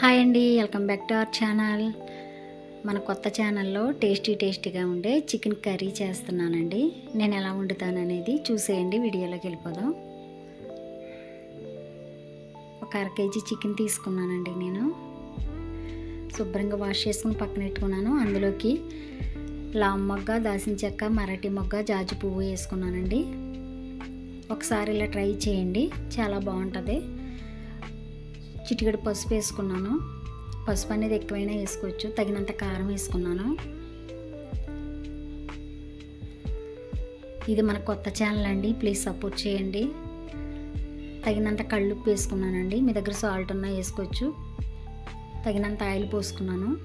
Hi అండి welcome back to our channel. మన కొత్త ఛానల్లో టేస్టీ టేస్టీగా ఉండే చికెన్ కర్రీ చేస్తున్నానండి. నేను ఎలా వండుతాను అనేది చూసేయండి వీడియోలోకి వెళ్ళిపోదాం. ఒక అర కేజీ చికెన్ తీసుకున్నానండి నేను. శుభ్రంగా వాష్ చేసుకుని పక్కన పెట్టుకున్నాను. అందులోకి లామ్ మొగ్గ దాసిన చెక్క మరాఠీ మొగ్గ జాజి పువ్వు వేసుకున్నానండి. ఒకసారి ఇలా ట్రై చేయండి చాలా బాగుంటుంది. చిటికెడు పసుపు వేసుకున్నాను. పసుపు అనేది ఎక్కువైనా వేసుకోవచ్చు. తగినంత కారం వేసుకున్నాను. ఇది మన కొత్త ఛానల్ అండి. ప్లీజ్ సపోర్ట్ చేయండి. తగినంత కళ్ళుప్పు వేసుకున్నానండి. మీ దగ్గర సాల్ట్ ఉన్నా వేసుకోవచ్చు. తగినంత ఆయిల్ పోసుకున్నాను.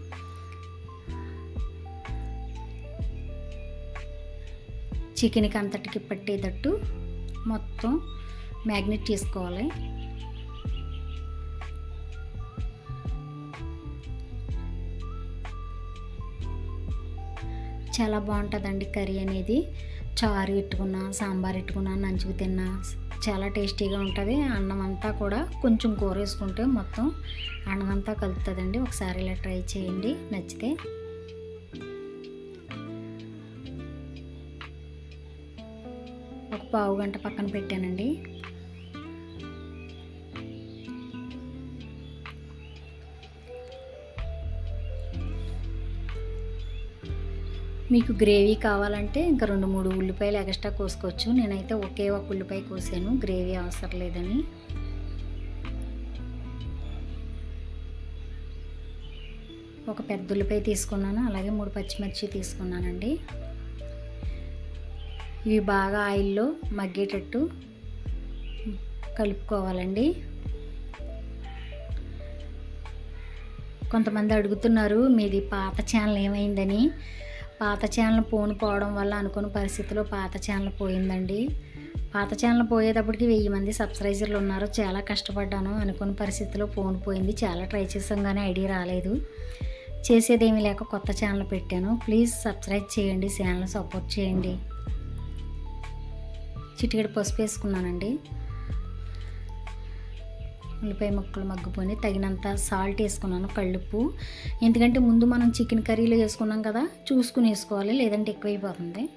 చికెన్కి అంతటికి పట్టేటట్టు మొత్తం మ్యాగ్నెట్ చేసుకోవాలి. చాలా బాగుంటుందండి కర్రీ అనేది. చారు పెట్టుకున్నా సాంబార్ పెట్టుకున్నా నంచుకు తిన్నా చాలా టేస్టీగా ఉంటుంది. అన్నం అంతా కూడా కొంచెం కూర వేసుకుంటే మొత్తం అన్నం అంతా కలుపుతుందండి. ఒకసారి ఇలా ట్రై చేయండి. నచ్చితే. ఒక పావు గంట పక్కన పెట్టానండి. మీకు గ్రేవీ కావాలంటే ఇంకా రెండు మూడు ఉల్లిపాయలు ఎక్స్ట్రా కోసుకోవచ్చు. నేనైతే ఒకే ఒక ఉల్లిపాయ కోసాను. గ్రేవీ అవసరం లేదని. ఒక పెద్ద ఉల్లిపాయ తీసుకున్నాను. అలాగే మూడు పచ్చిమిర్చి తీసుకున్నానండి. ఇవి బాగా ఆయిల్లో మగ్గేటట్టు కలుపుకోవాలండి. కొంతమంది అడుగుతున్నారు మీది పాత ఛానల్ ఏమైందని? పాత ఛానల్ ఫోన్ పోవడం వల్ల అనుకున్న పరిస్థితిలో పాత ఛానల్ పోయిందండి. పాత ఛానల్ పోయేటప్పటికి వెయ్యి మంది సబ్స్క్రైజర్లు ఉన్నారు. చాలా కష్టపడ్డాను అనుకున్న పరిస్థితిలో ఫోన్ పోయింది. చాలా ట్రై చేసాం కానీ ఐడియా రాలేదు. చేసేదేమీ లేక కొత్త ఛానల్ పెట్టాను. ప్లీజ్ సబ్స్క్రైబ్ చేయండి ఛానల్ సపోర్ట్ చేయండి. చిటికెడు పసుపు వేసుకున్నానండి. ఉల్లిపాయ ముక్కలు మగ్గిపోయి తగినంత సాల్ట్ వేసుకున్నాను కళ్ళుప్పు. ఎందుకంటే ముందు మనం చికెన్ కర్రీలో వేసుకున్నాం కదా చూసుకుని వేసుకోవాలి లేదంటే ఎక్కువైపోతుంది.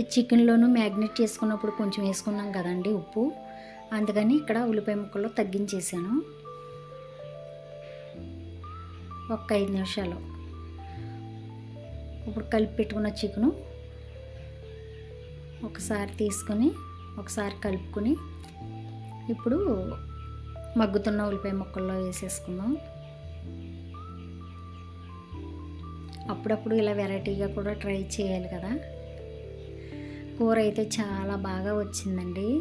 చికెన్లోనూ మ్యాగ్నెట్ చేసుకున్నప్పుడు కొంచెం వేసుకున్నాం కదండి ఉప్పు. అందుకని ఇక్కడ ఉల్లిపాయ ముక్కల్లో తగ్గించేసాను. ఒక ఐదు నిమిషాలు. ఇప్పుడు కలిపి పెట్టుకున్న చికెను ఒకసారి తీసుకొని ఒకసారి కలుపుకొని ఇప్పుడు మగ్గుతున్న ఉల్లిపాయ ముక్కల్లో వేసేసుకుందాం. అప్పుడప్పుడు ఇలా వెరైటీగా కూడా ట్రై చేయాలి కదా. కూర అయితే చాలా బాగా వచ్చిందండి.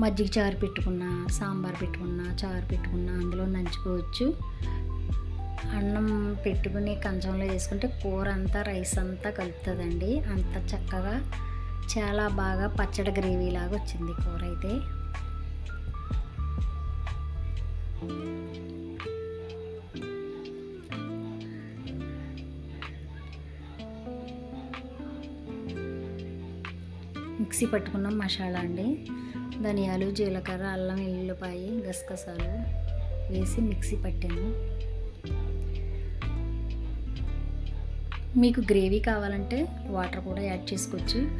మజ్జిగ చారు పెట్టుకున్నా సాంబార్ పెట్టుకున్నా చారు పెట్టుకున్నా అందులో నంచుకోవచ్చు. అన్నం పెట్టుకుని కంచంలో వేసుకుంటే కూర అంతా రైస్ అంతా కలుపుతుందండి. అంత చక్కగా చాలా బాగా పచ్చడి గ్రేవీ లాగా వచ్చింది కూర అయితే. మిక్సీ పట్టుకున్న మసాలా అండి. ధనియాలు జీలకర్ర అల్లం ఎల్లుల్లిపాయ గసగసాలు వేసి మిక్సీ పట్టాను. మీకు గ్రేవీ కావాలంటే వాటర్ కూడా యాడ్ చేసుకోవచ్చు.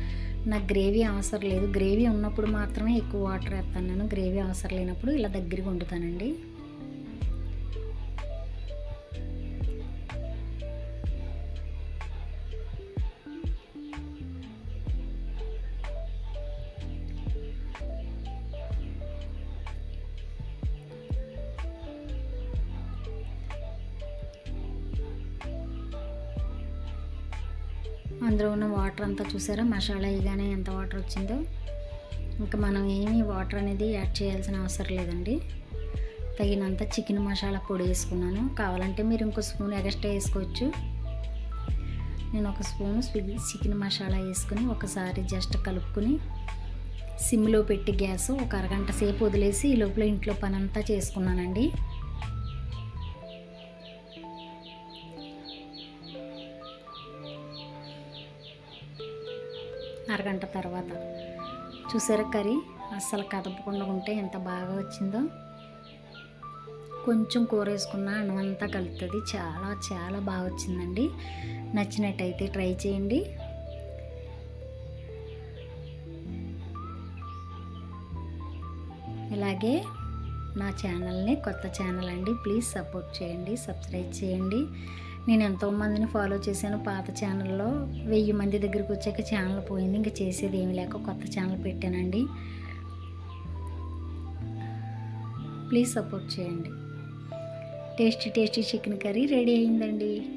నాకు గ్రేవీ అవసరం లేదు. గ్రేవీ ఉన్నప్పుడు మాత్రమే ఎక్కువ వాటర్ వేస్తాను. నేను గ్రేవీ అవసరం లేనప్పుడు ఇలా దగ్గరికి వండుతానండి. అందులో ఉన్న వాటర్ అంతా చూసారా? మసాలా ఇగానే ఎంత వాటర్ వచ్చిందో. ఇంకా మనం ఏమీ వాటర్ అనేది యాడ్ చేయాల్సిన అవసరం లేదండి. తగినంత చికెన్ మసాలా పొడి వేసుకున్నాను. కావాలంటే మీరు ఇంకో స్పూన్ ఎగస్ట్రా వేసుకోవచ్చు. నేను ఒక స్పూన్ చికెన్ మసాలా వేసుకుని ఒకసారి జస్ట్ కలుపుకొని సిమ్లో పెట్టి గ్యాస్ ఒక అరగంట సేపు వదిలేసి ఈ లోపల ఇంట్లో పని అంతా చేసుకున్నానండి. అరగంట తర్వాత. చూసారా కర్రీ? అస్సలు కదపకుండా ఉంటే ఎంత బాగా వచ్చిందో. కొంచెం కూర వేసుకున్న అన్నమంతా కలుగుతుంది చాలా చాలా బాగా వచ్చిందండి. నచ్చినట్టయితే ట్రై చేయండి. ఇలాగే నా ఛానల్ని కొత్త ఛానల్ అండి ప్లీజ్ సపోర్ట్ చేయండి సబ్స్క్రైబ్ చేయండి. నేను ఎంతోమందిని ఫాలో చేశాను. పాత ఛానల్లో వెయ్యి మంది దగ్గరికి వచ్చాక ఛానల్ పోయింది. ఇంకా చేసేది ఏమి లేక కొత్త ఛానల్ పెట్టానండి. ప్లీజ్ సపోర్ట్ చేయండి. Tasty tasty chicken curry ready అయిందండి.